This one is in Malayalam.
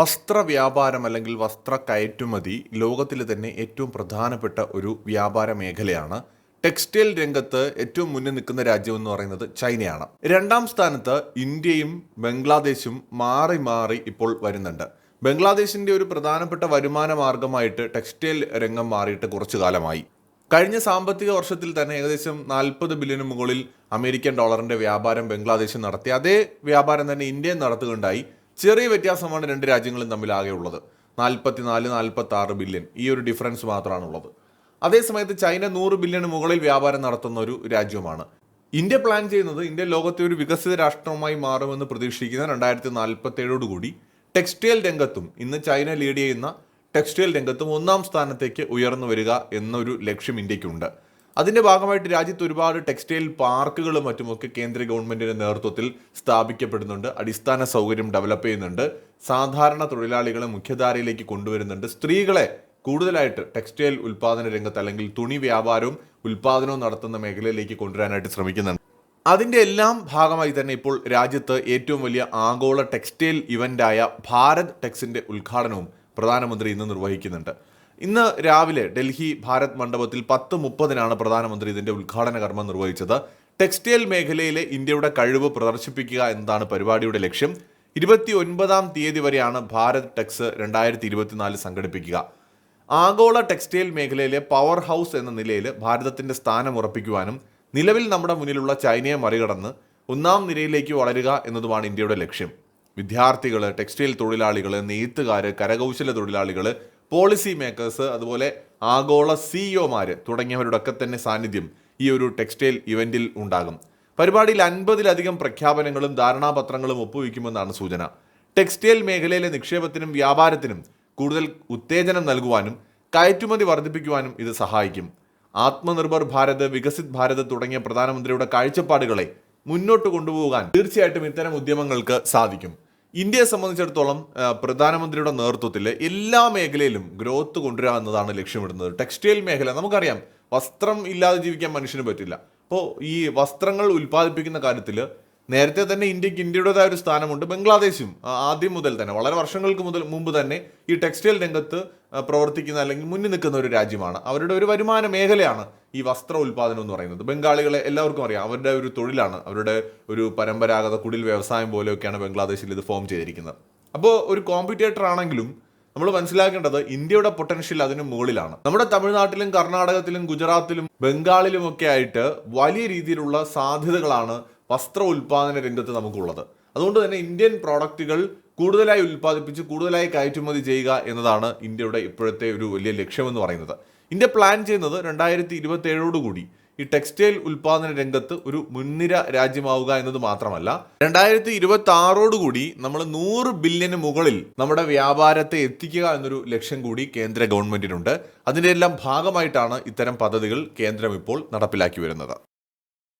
വസ്ത്ര വ്യാപാരം അല്ലെങ്കിൽ വസ്ത്ര കയറ്റുമതി ലോകത്തിലെ തന്നെ ഏറ്റവും പ്രധാനപ്പെട്ട ഒരു വ്യാപാര മേഖലയാണ്. ടെക്സ്റ്റൈൽ രംഗത്ത് ഏറ്റവും മുന്നിൽ നിൽക്കുന്ന രാജ്യം എന്ന് പറയുന്നത് ചൈനയാണ്. രണ്ടാം സ്ഥാനത്ത് ഇന്ത്യയും ബംഗ്ലാദേശും മാറി മാറി ഇപ്പോൾ വരുന്നുണ്ട്. ബംഗ്ലാദേശിന്റെ ഒരു പ്രധാനപ്പെട്ട വരുമാന മാർഗമായിട്ട് ടെക്സ്റ്റൈൽ രംഗം മാറിയിട്ട് കുറച്ചു കാലമായി. കഴിഞ്ഞ സാമ്പത്തിക വർഷത്തിൽ തന്നെ ഏകദേശം നാൽപ്പത് ബില്യന് മുകളിൽ അമേരിക്കൻ ഡോളറിന്റെ വ്യാപാരം ബംഗ്ലാദേശ് നടത്തി. അതേ വ്യാപാരം തന്നെ ഇന്ത്യയും നടത്തുകയുണ്ടായി. ചെറിയ വ്യത്യാസമാണ് രണ്ട് രാജ്യങ്ങളും തമ്മിൽ ആകെ ഉള്ളത്. നാൽപ്പത്തിനാല് നാൽപ്പത്തി ആറ് ബില്യൺ. ഈ ഒരു ഡിഫറൻസ് മാത്രമാണ് ഉള്ളത് അതേസമയത്ത് ചൈന നൂറ് ബില്യണ് മുകളിൽ വ്യാപാരം നടത്തുന്ന ഒരു രാജ്യമാണ് ഇന്ത്യ പ്ലാൻ ചെയ്യുന്നത് ഇന്ത്യ ലോകത്തെ ഒരു വികസിത രാഷ്ട്രമായി മാറുമെന്ന് പ്രതീക്ഷിക്കുന്ന രണ്ടായിരത്തി നാൽപ്പത്തേഴോടുകൂടി ടെക്സ്റ്റൈൽ രംഗത്തും ഇന്ന് ചൈന ലീഡ് ചെയ്യുന്ന ടെക്സ്റ്റൈൽ രംഗത്തും ഒന്നാം സ്ഥാനത്തേക്ക് ഉയർന്നു വരിക എന്നൊരു ലക്ഷ്യം ഇന്ത്യക്കുണ്ട്. അതിന്റെ ഭാഗമായിട്ട് രാജ്യത്ത് ഒരുപാട് ടെക്സ്റ്റൈൽ പാർക്കുകളും മറ്റുമൊക്കെ കേന്ദ്ര ഗവൺമെന്റിന്റെ നേതൃത്വത്തിൽ സ്ഥാപിക്കപ്പെടുന്നുണ്ട്. അടിസ്ഥാന സൗകര്യം ഡെവലപ്പ് ചെയ്യുന്നുണ്ട്. സാധാരണ തൊഴിലാളികളെ മുഖ്യധാരയിലേക്ക് കൊണ്ടുവരുന്നുണ്ട്. സ്ത്രീകളെ കൂടുതലായിട്ട് ടെക്സ്റ്റൈൽ ഉൽപാദന രംഗത്ത് അല്ലെങ്കിൽ തുണി വ്യാപാരവും ഉൽപാദനവും നടത്തുന്ന മേഖലയിലേക്ക് കൊണ്ടുവരാനായിട്ട് ശ്രമിക്കുന്നുണ്ട്. അതിന്റെ എല്ലാം ഭാഗമായി തന്നെ ഇപ്പോൾ രാജ്യത്ത് ഏറ്റവും വലിയ ആഗോള ടെക്സ്റ്റൈൽ ഇവന്റായ ഭാരത് ടെക്സിന്റെ ഉദ്ഘാടനവും പ്രധാനമന്ത്രി ഇന്ന് നിർവഹിക്കുന്നുണ്ട്. ഇന്ന് രാവിലെ ഡൽഹി ഭാരത് മണ്ഡപത്തിൽ പത്ത് മുപ്പതിനാണ് പ്രധാനമന്ത്രി ഇതിന്റെ ഉദ്ഘാടന കർമ്മം നിർവഹിച്ചത്. ടെക്സ്റ്റൈൽ മേഖലയിലെ ഇന്ത്യയുടെ കഴിവ് പ്രദർശിപ്പിക്കുക എന്നതാണ് പരിപാടിയുടെ ലക്ഷ്യം. ഇരുപത്തി ഒൻപതാം തീയതി വരെയാണ് ഭാരത് ടെക്സ് രണ്ടായിരത്തി ഇരുപത്തിനാല് സംഘടിപ്പിക്കുക. ആഗോള ടെക്സ്റ്റൈൽ മേഖലയിലെ പവർ ഹൗസ് എന്ന നിലയിൽ ഭാരതത്തിന്റെ സ്ഥാനം ഉറപ്പിക്കുവാനും നിലവിൽ നമ്മുടെ മുന്നിലുള്ള ചൈനയെ മറികടന്ന് ഒന്നാം നിരയിലേക്ക് വളരുക എന്നതുമാണ് ഇന്ത്യയുടെ ലക്ഷ്യം. വിദ്യാർത്ഥികൾ ടെക്സ്റ്റൈൽ തൊഴിലാളികൾ നെയ്ത്തുകാർ കരകൗശല തൊഴിലാളികൾ പോളിസി മേക്കേഴ്സ് അതുപോലെ ആഗോള സിഇഒമാർ തുടങ്ങിയവരുടെ ഒക്കെ തന്നെ സാന്നിധ്യം ഈ ഒരു ടെക്സ്റ്റൈൽ ഇവന്റിൽ ഉണ്ടാകും. പരിപാടിയിൽ അൻപതിലധികം പ്രഖ്യാപനങ്ങളും ധാരണാപത്രങ്ങളും ഒപ്പുവയ്ക്കുമെന്നാണ് സൂചന. ടെക്സ്റ്റൈൽ മേഖലയിലെ നിക്ഷേപത്തിനും വ്യാപാരത്തിനും കൂടുതൽ ഉത്തേജനം നൽകുവാനും കയറ്റുമതി വർദ്ധിപ്പിക്കുവാനും ഇത് സഹായിക്കും. ആത്മനിർഭർ ഭാരത് വികസിത് ഭാരത് തുടങ്ങിയ പ്രധാനമന്ത്രിയുടെ കാഴ്ചപ്പാടുകളെ മുന്നോട്ട് കൊണ്ടുപോകാൻ തീർച്ചയായിട്ടും ഇത്തരം ഉദ്യമങ്ങൾക്ക് സാധിക്കും. ഇന്ത്യയെ സംബന്ധിച്ചിടത്തോളം പ്രധാനമന്ത്രിയുടെ നേതൃത്വത്തിൽ എല്ലാ മേഖലയിലും ഗ്രോത്ത് കൊണ്ടുവരിക എന്നതാണ് ലക്ഷ്യമിടുന്നത്. ടെക്സ്റ്റൈൽ മേഖല നമുക്കറിയാം വസ്ത്രം ഇല്ലാതെ ജീവിക്കാൻ മനുഷ്യന് പറ്റില്ല. അപ്പോൾ ഈ വസ്ത്രങ്ങൾ ഉൽപ്പാദിപ്പിക്കുന്ന കാര്യത്തിൽ നേരത്തെ തന്നെ ഇന്ത്യയ്ക്ക് ഇന്ത്യയുടേതായ ഒരു സ്ഥാനമുണ്ട് ബംഗ്ലാദേശും ആദ്യം മുതൽ തന്നെ വളരെ വർഷങ്ങൾക്ക് മുതൽ മുമ്പ് തന്നെ ഈ ടെക്സ്റ്റൈൽ രംഗത്ത് പ്രവർത്തിക്കുന്ന അല്ലെങ്കിൽ മുന്നിൽ നിൽക്കുന്ന ഒരു രാജ്യമാണ്. അവരുടെ ഒരു വരുമാന മേഖലയാണ് ഈ വസ്ത്ര ഉൽപാദനം എന്ന് പറയുന്നത്. ബംഗാളികളെ എല്ലാവർക്കും അറിയാം അവരുടെ ഒരു തൊഴിലാണ്. അവരുടെ ഒരു പരമ്പരാഗത കുടിൽ വ്യവസായം പോലെയൊക്കെയാണ് ബംഗ്ലാദേശിൽ ഇത് ഫോം ചെയ്തിരിക്കുന്നത്. അപ്പോൾ ഒരു കോമ്പറ്റേറ്റർ ആണെങ്കിലും നമ്മൾ മനസ്സിലാക്കേണ്ടത് ഇന്ത്യയുടെ പൊട്ടൻഷ്യൽ അതിന് മുകളിലാണ്. നമ്മുടെ തമിഴ്നാട്ടിലും കർണാടകത്തിലും ഗുജറാത്തിലും ബംഗാളിലും ഒക്കെ ആയിട്ട് വലിയ രീതിയിലുള്ള സാധ്യതകളാണ് വസ്ത്ര ഉൽപാദന രംഗത്ത് നമുക്കുള്ളത്. അതുകൊണ്ട് തന്നെ ഇന്ത്യൻ പ്രോഡക്റ്റുകൾ കൂടുതലായി ഉൽപ്പാദിപ്പിച്ച് കൂടുതലായി കയറ്റുമതി ചെയ്യുക എന്നതാണ് ഇന്ത്യയുടെ ഇപ്പോഴത്തെ ഒരു വലിയ ലക്ഷ്യമെന്ന് പറയുന്നത്. ഇന്ത്യ പ്ലാൻ ചെയ്യുന്നത് രണ്ടായിരത്തി ഇരുപത്തി ഏഴോടുകൂടി ഈ ടെക്സ്റ്റൈൽ ഉൽപാദന രംഗത്ത് ഒരു മുൻനിര രാജ്യമാവുക എന്നത് മാത്രമല്ല രണ്ടായിരത്തി ഇരുപത്തി ആറോടുകൂടി നമ്മൾ നൂറ് ബില്യന് മുകളിൽ നമ്മുടെ വ്യാപാരത്തെ എത്തിക്കുക എന്നൊരു ലക്ഷ്യം കൂടി കേന്ദ്ര ഗവൺമെന്റിനുണ്ട്. അതിന്റെ എല്ലാം ഭാഗമായിട്ടാണ് ഇത്തരം പദ്ധതികൾ കേന്ദ്രം ഇപ്പോൾ നടപ്പിലാക്കി വരുന്നത്.